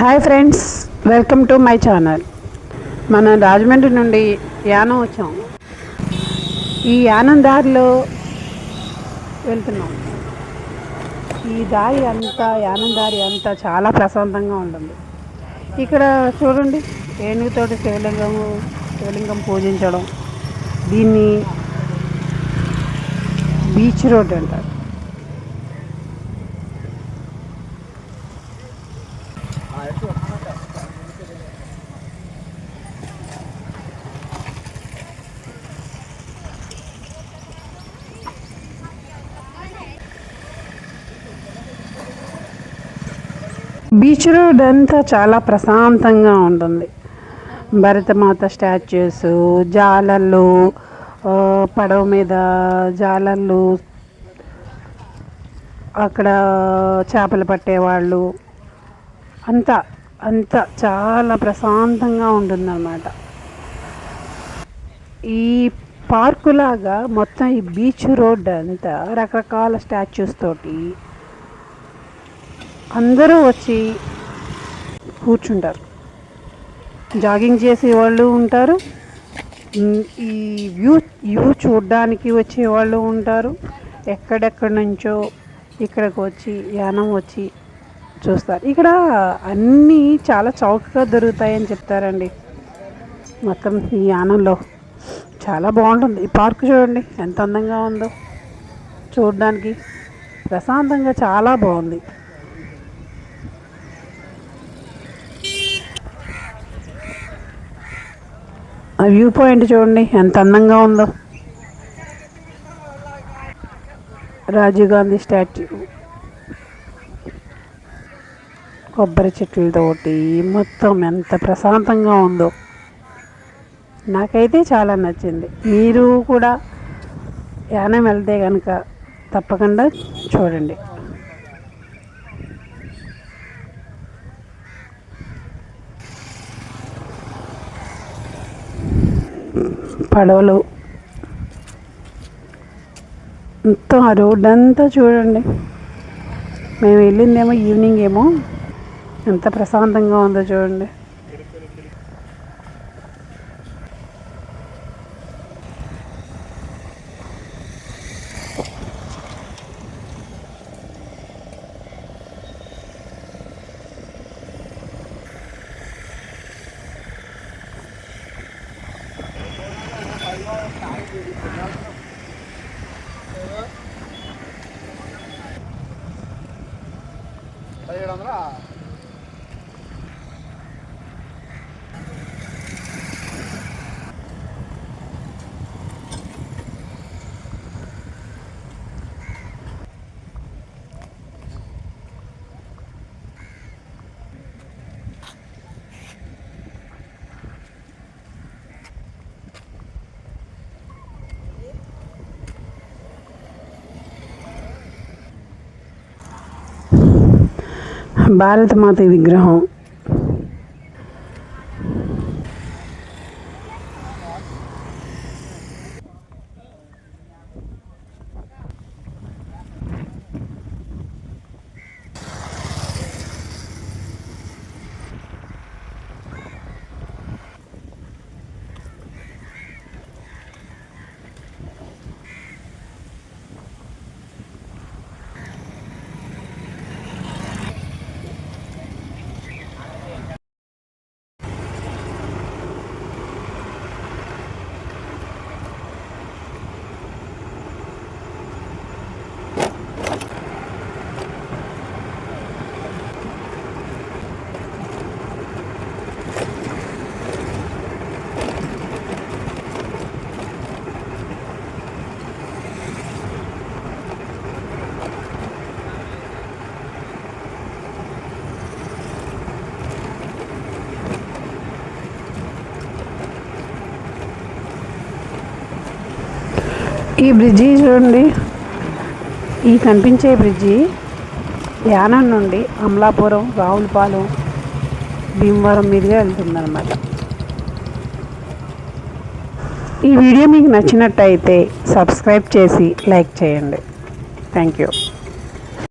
Hi friends welcome to my channel. మనం రాజమండ్రి నుండి యానం వచ్చాం. ఈ యానం దారిలో వెళ్తున్నాం. ఈ దారి అంతా యానం దారి అంతా చాలా ప్రశాంతంగా ఉంటుంది. ఇక్కడ చూడండి ఏనుగుతోటి శివలింగం శివలింగం పూజించడం. దీన్ని బీచ్ రోడ్ అంటారు. బీచ్ రోడ్ అంతా చాలా ప్రశాంతంగా ఉంటుంది. భరతమాత స్టాచ్యూస్ జాలర్లు పడవ మీద జాలర్లు అక్కడ చేపలు పట్టేవాళ్ళు. అంతా అంతా చాలా ప్రశాంతంగా ఉంటుందన్నమాట. ఈ పార్కు లాగా మొత్తం ఈ బీచ్ రోడ్ అంతా రకరకాల స్టాచ్యూస్ తోటి అందరూ వచ్చి కూర్చుంటారు. జాగింగ్ చేసే వాళ్ళు ఉంటారు. ఈ వ్యూ వ్యూ చూడడానికి వచ్చే వాళ్ళు ఉంటారు. ఎక్కడెక్కడి నుంచో ఇక్కడికి వచ్చి యానం వచ్చి చూస్తారు. ఇక్కడ అన్నీ చాలా చౌకగా దొరుకుతాయని చెప్తారండి. మొత్తం ఈ యానంలో చాలా బాగుంటుంది. ఈ పార్క్ చూడండి ఎంత అందంగా ఉందో. చూడడానికి ప్రశాంతంగా చాలా బాగుంది. ఆ వ్యూ పాయింట్ చూడండి ఎంత అందంగా ఉందో. రాజీవ్ గాంధీ స్టాచ్యూ కొబ్బరి చెట్లతోటి మొత్తం ఎంత ప్రశాంతంగా ఉందో. నాకైతే చాలా నచ్చింది. మీరు కూడా యానం వెళ్తే కనుక తప్పకుండా చూడండి. పడవలు. మొత్తం ఆ రోడ్ అంతా చూడండి. మేము వెళ్ళిందేమో ఈవినింగ్ ఏమో. ఎంత ప్రశాంతంగా ఉందో చూడండి. పదిహేడు వందల? భారతమాత విగ్రహం. ఈ బ్రిడ్జి చూడండి. ఈ కనిపించే బ్రిడ్జి యానం నుండి అమలాపురం రావులపాలెం భీమవరం మీదుగా వెళ్తుందన్నమాట. ఈ వీడియో మీకు నచ్చినట్టయితే సబ్స్క్రైబ్ చేసి లైక్ చేయండి. Thank you